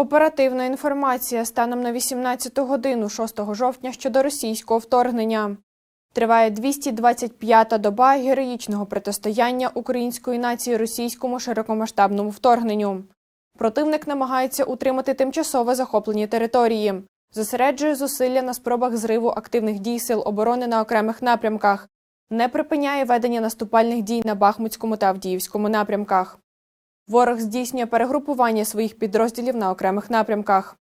Оперативна інформація станом на 18 годину 6 жовтня щодо російського вторгнення. Триває 225-та доба героїчного протистояння української нації російському широкомасштабному вторгненню. Противник намагається утримати тимчасово захоплені території, зосереджує зусилля на спробах зриву активних дій сил оборони на окремих напрямках, не припиняє ведення наступальних дій на Бахмутському та Авдіївському напрямках. Ворог здійснює перегрупування своїх підрозділів на окремих напрямках.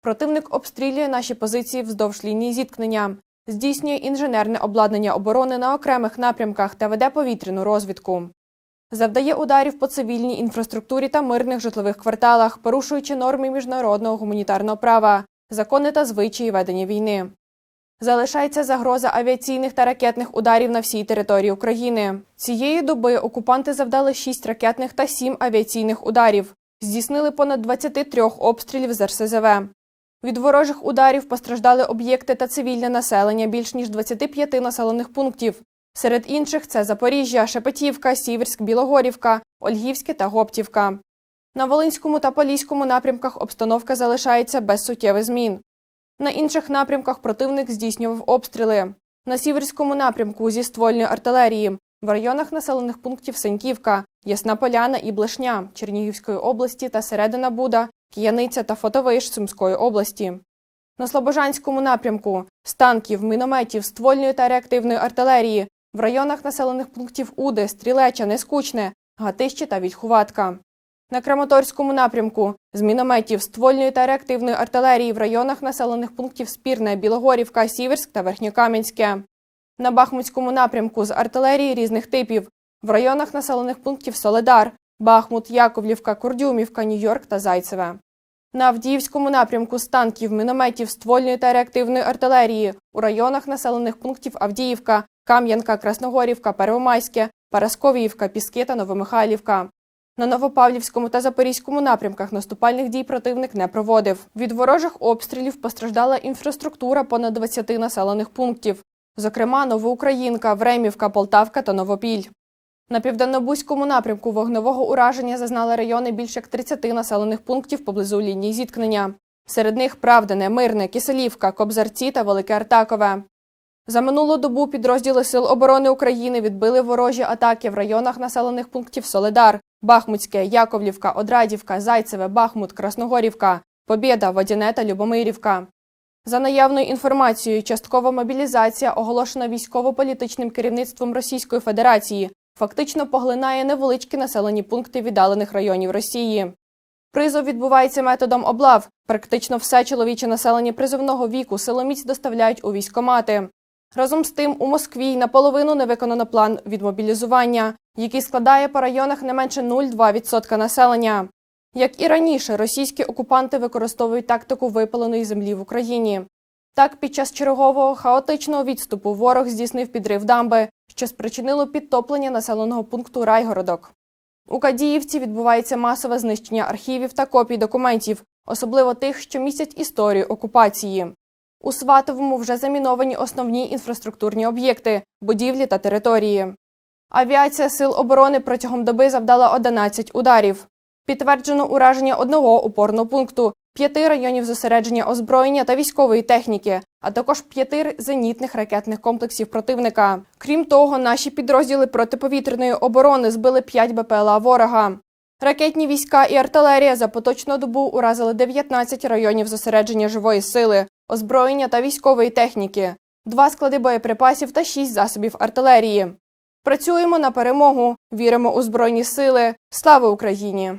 Противник обстрілює наші позиції вздовж лінії зіткнення, здійснює інженерне обладнання оборони на окремих напрямках та веде повітряну розвідку. Завдає ударів по цивільній інфраструктурі та мирних житлових кварталах, порушуючи норми міжнародного гуманітарного права, закони та звичаї ведення війни. Залишається загроза авіаційних та ракетних ударів на всій території України. Цієї доби окупанти завдали 6 ракетних та 7 авіаційних ударів, здійснили понад 23 обстрілів з РСЗВ. Від ворожих ударів постраждали об'єкти та цивільне населення більш ніж 25 населених пунктів. Серед інших це Запоріжжя, Шепетівка, Сіверськ, Білогорівка, Ольгівське та Гоптівка. На Волинському та Поліському напрямках обстановка залишається без суттєвих змін. На інших напрямках противник здійснював обстріли. На Сіверському напрямку зі ствольної артилерії, в районах населених пунктів Сеньківка, Ясна Поляна і Блешня Чернігівської області та Середина Буда, Кияниця та Фотовиш Сумської області. На Слобожанському напрямку з танків, мінометів, ствольної та реактивної артилерії, в районах населених пунктів Уди, Стрілеча, Нескучне, Гатище та Вільхуватка. На Краматорському напрямку з мінометів, ствольної та реактивної артилерії в районах населених пунктів Спірне, Білогорівка, Сіверськ та Верхньокам'янське. На Бахмутському напрямку з артилерії різних типів в районах населених пунктів Соледар, Бахмут, Яковлівка, Курдюмівка, Нью-Йорк та Зайцеве. На Авдіївському напрямку з танків, мінометів, ствольної та реактивної артилерії у районах населених пунктів Авдіївка, Кам'янка, Красногорівка, Первомайське, Парасковіївка, Піски та Новомихайлівка. На Новопавлівському та Запорізькому напрямках наступальних дій противник не проводив. Від ворожих обстрілів постраждала інфраструктура понад 20 населених пунктів, зокрема Новоукраїнка, Времівка, Полтавка та Новопіль. На південнобузькому напрямку вогневого ураження зазнали райони більш як 30 населених пунктів поблизу лінії зіткнення. Серед них Правдине, Мирне, Киселівка, Кобзарці та Велике Артакове. За минулу добу підрозділи Сил оборони України відбили ворожі атаки в районах населених пунктів Соледар, Бахмутське, Яковлівка, Одрадівка, Зайцеве, Бахмут, Красногорівка, Побєда, Водяне та Любомирівка. За наявною інформацією, часткова мобілізація, оголошена військово-політичним керівництвом Російської Федерації, фактично поглинає невеличкі населені пункти віддалених районів Росії. Призов відбувається методом облав. Практично все чоловіче населення призовного віку силоміць доставляють у військомати. Разом з тим, у Москві наполовину не виконано план відмобілізування, який складає по районах не менше 0,2% населення. Як і раніше, російські окупанти використовують тактику випаленої землі в Україні. Так, під час чергового хаотичного відступу ворог здійснив підрив дамби, що спричинило підтоплення населеного пункту Райгородок. У Кадіївці відбувається масове знищення архівів та копій документів, особливо тих, що містять історію окупації. У Сватовому вже заміновані основні інфраструктурні об'єкти, будівлі та території. Авіація Сил оборони протягом доби завдала 11 ударів. Підтверджено ураження одного опорного пункту, п'яти районів зосередження озброєння та військової техніки, а також п'яти зенітних ракетних комплексів противника. Крім того, наші підрозділи протиповітряної оборони збили 5 БПЛА ворога. Ракетні війська і артилерія за поточну добу уразили 19 районів зосередження живої сили, озброєння та військової техніки, два склади боєприпасів та шість засобів артилерії. Працюємо на перемогу, віримо у збройні сили. Слава Україні!